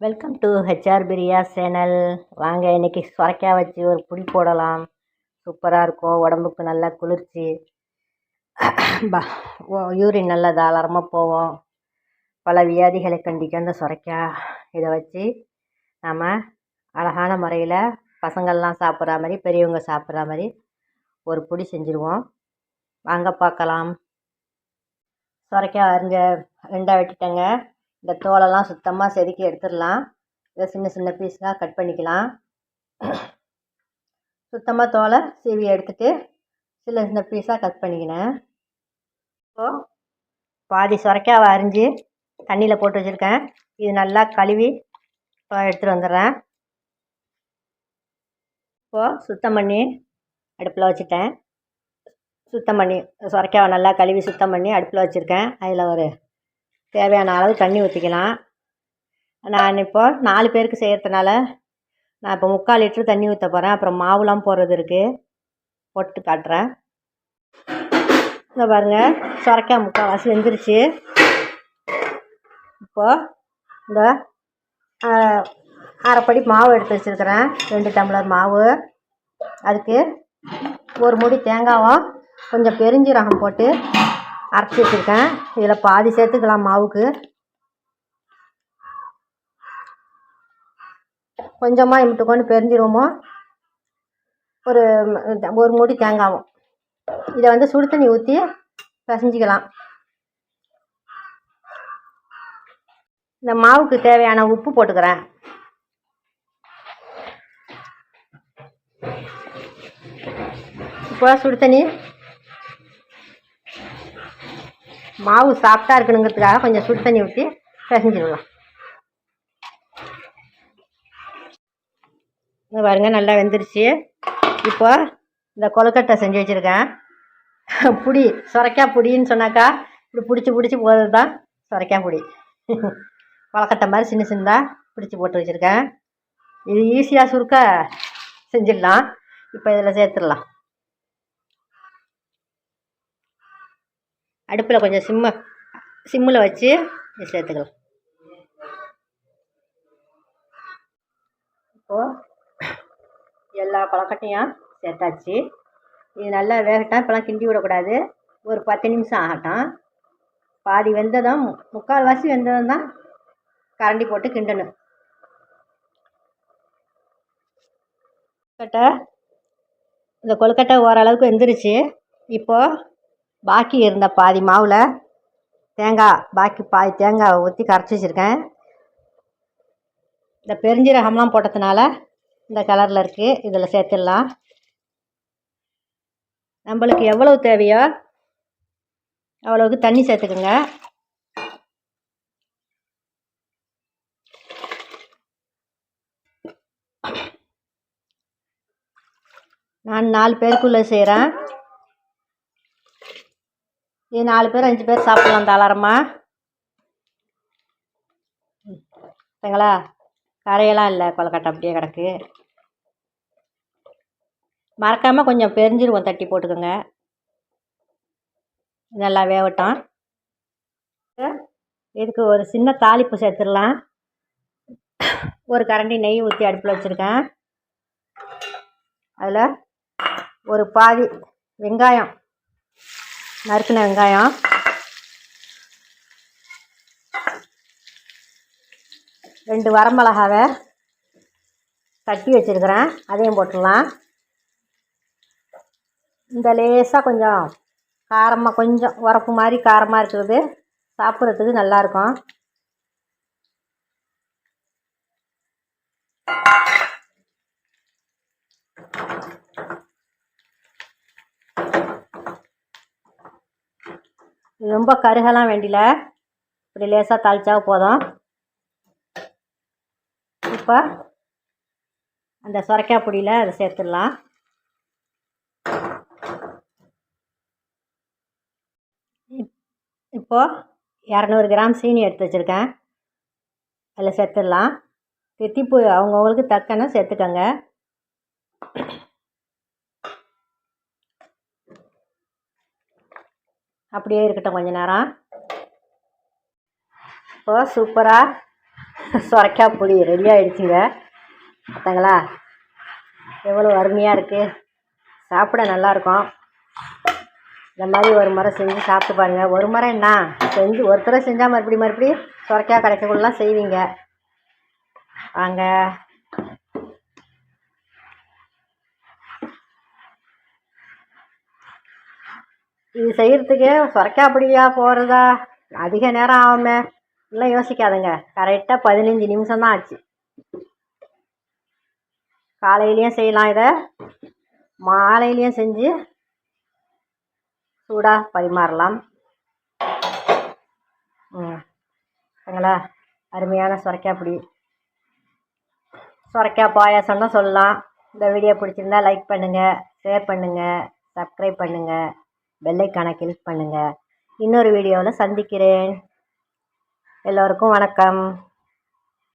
Welcome to HR Priya channel வாங்க இன்னைக்கு சுரைக்காய் வச்சு ஒரு புளி போடலாம். சூப்பராக இருக்கும். உடம்புக்கு நல்லா குளிர்ச்சி. ப யூரின் நல்லா தாராளமாக போவோம் பல வியாதிகளை கண்டிக்கும் அந்த சுரைக்காய். இதை வச்சு நாம் அழகான முறையில் பசங்கள்லாம் சாப்பிட்ற மாதிரி பெரியவங்க சாப்பிட்ற மாதிரி ஒரு புடி செஞ்சுருவோம். வாங்க பார்க்கலாம். சுரைக்காய் அரிஞ்ச ரெண்டாக வெட்டிட்டேங்க. இந்த தோலெல்லாம் சுத்தமாக செதுக்கி எடுத்துடலாம். இதை சின்ன சின்ன பீஸாக கட் பண்ணிக்கலாம். சுத்தமாக தோலை சீவி எடுத்துட்டு சின்ன சின்ன பீஸாக கட் பண்ணிக்கினேன். இப்போது பாதி சுரைக்காவை அரிஞ்சு தண்ணியில் போட்டு வச்சுருக்கேன். இது நல்லா கழுவி இப்போ எடுத்துகிட்டு வந்துடுறேன். இப்போது சுத்தம் பண்ணி அடுப்பில் வச்சுட்டேன். சுத்தம் பண்ணி சுரைக்காவை நல்லா கழுவி சுத்தம் பண்ணி அடுப்பில் வச்சுருக்கேன். அதில் ஒரு தேவையான அளவு தண்ணி ஊற்றிக்கலாம் நான் இப்போ நாலு பேருக்கு செய்கிறதுனால நான் இப்போ முக்கால் லிட்ரு தண்ணி ஊற்ற போகிறேன் அப்புறம் மாவுலாம் போடுறது இருக்குது போட்டு காட்டுறேன். இங்கே பாருங்கள் சுரைக்காய் முக்கால்வாசி வெந்துருச்சு. இப்போது இந்த அரைப்படி மாவு எடுத்து வச்சுருக்கிறேன். ரெண்டு டம்ளர் மாவு. அதுக்கு ஒரு முடி தேங்காவும் கொஞ்சம் பெருஞ்சீரகம் போட்டு அரைச்சி வச்சுருக்கேன். இதில் பாதி சேர்த்துக்கலாம் மாவுக்கு. கொஞ்சமாக இமிட்டு கொண்டு பெருஞ்சிருவோமோ. ஒரு ஒரு மூடி தேங்காவும் இதை வந்து சுடு தண்ணி ஊற்றி பிசைஞ்சிக்கலாம். இந்த மாவுக்கு தேவையான உப்பு போட்டுக்கிறேன். இப்போ சுடு தண்ணி மாவு சாஃப்டாக இருக்கணுங்கிறதுக்காக கொஞ்சம் சுடு தண்ணி ஊற்றி பிசைஞ்சிடலாம். இங்கே பாருங்க நல்லா வெந்துருச்சு. இப்போ இந்த கொழுக்கட்டை செஞ்சு வச்சுருக்கேன். புடி சுரைக்காய் புடின்னு சொன்னாக்கா இப்படி பிடிச்சி பிடிச்சி போகிறது தான் சுரைக்காய் புடி. கொழக்கட்டை மாதிரி சின்ன சின்னதாக பிடிச்சி போட்டு வச்சுருக்கேன். இது ஈஸியாக சுருக்க செஞ்சிடலாம். இப்போ இதில் சேர்த்துடலாம். அடுப்பில் கொஞ்சம் சிம்ம சிம்மில் வச்சு சேர்த்துக்கலாம். இப்போது எல்லா கொழக்கட்டையும் சேர்த்தாச்சு. இது நல்லா வேகட்டும் இப்போலாம் கிண்டி விடக்கூடாது. ஒரு பத்து நிமிஷம் ஆகட்டும். பாதி வெந்ததும் முக்கால்வாசி வெந்ததும் தான் கரண்டி போட்டு கிண்டணும். கொழுக்கட்டை இந்த கொழுக்கட்டை ஓரளவுக்கு வெந்துருச்சு. இப்போது பாக்கி இருந்த பாதி மாவில் தேங்காய் பாக்கி பாதி தேங்காவை ஊற்றி கரைச்சி வச்சுருக்கேன். இந்த பெருஞ்சீரகம்லாம் போட்டதுனால இந்த கலரில் இருக்குது இதில் சேர்த்துடலாம். நம்மளுக்கு எவ்வளவு தேவையோ அவ்வளவுக்கு தண்ணி சேர்த்துக்குங்க. நான் நாலு பேருக்குள்ளே செய்கிறேன் இது நாலு பேர் அஞ்சு பேர் சாப்பிட்லாம் தாளாரமாக சரிங்களா கரையெல்லாம் இல்லை கொலக்கட்டை அப்படியே கிடக்கு. மறக்காமல் கொஞ்சம் பெருஞ்சிருவோம் தட்டி போட்டுக்கோங்க. நல்லா வேகட்டும் இதுக்கு ஒரு சின்ன தாளிப்பு சேர்த்துடலாம். ஒரு கரண்டி நெய் ஊற்றி அடுப்பில் வச்சுருக்கேன். அதில் ஒரு பாதி வெங்காயம். நறுக்கின வெங்காயம். ரெண்டு வரமிளகாவை தட்டி வச்சுருக்கிறேன். அதையும் போட்டுடலாம். இந்த லேசாக கொஞ்சம் காரமாக கொஞ்சம் உரப்பு மாதிரி காரமாக இருக்கிறது சாப்பிட்றதுக்கு நல்லாயிருக்கும் ரொம்ப கருகலாம் வேண்டியல இப்படி லேசாக தாளிச்சா போதும். இப்போ அந்த சுரைக்காய் பொடியில் அதை சேர்த்துடலாம். இப்போது இரநூறு கிராம் சீனி எடுத்து வச்சுருக்கேன். அதில் சேர்த்துடலாம். தித்திப்பு அவங்கவுங்களுக்கு தக்கன சேர்த்துக்கோங்க. அப்படியே இருக்கட்டும் கொஞ்ச நேரம். இப்போது சூப்பராக சுரைக்காய் புளி ரெடி ஆகிடுச்சுங்க பார்த்தங்களா எவ்வளோ அருமையாக இருக்குது சாப்பிட நல்லாயிருக்கும் இந்த மாதிரி ஒரு முறை செஞ்சு சாப்பிட்டு பாருங்கள் ஒரு முறை என்ன? செஞ்சு ஒரு தடவை செஞ்சால் மறுபடியும் மறுபடியும் சுரைக்காய் கிடைக்கக்குள்ளலாம் செய்வீங்க? வாங்க. இது செய்கிறதுக்கு சுரைக்காய் போகிறதா அதிக நேரம் ஆகுமே. எல்லாம் யோசிக்காதுங்க. கரெக்டாக பதினஞ்சு நிமிஷம் தான் ஆச்சு. காலையிலையும் செய்யலாம் இதை. மாலையிலையும் செஞ்சு சூடாக பரிமாறலாம். ம். சரிங்களா அருமையான சுரைக்காய் பிடி சுரைக்காய் பாயாசம் தான் சொல்லலாம். இந்த வீடியோ பிடிச்சிருந்தா லைக் பண்ணுங்கள் ஷேர் பண்ணுங்கள் சப்ஸ்கிரைப் பண்ணுங்கள் பெல்லைக்கான கிளிக் பண்ணுங்கள் இன்னொரு வீடியோவில் சந்திக்கிறேன். எல்லோருக்கும் வணக்கம்.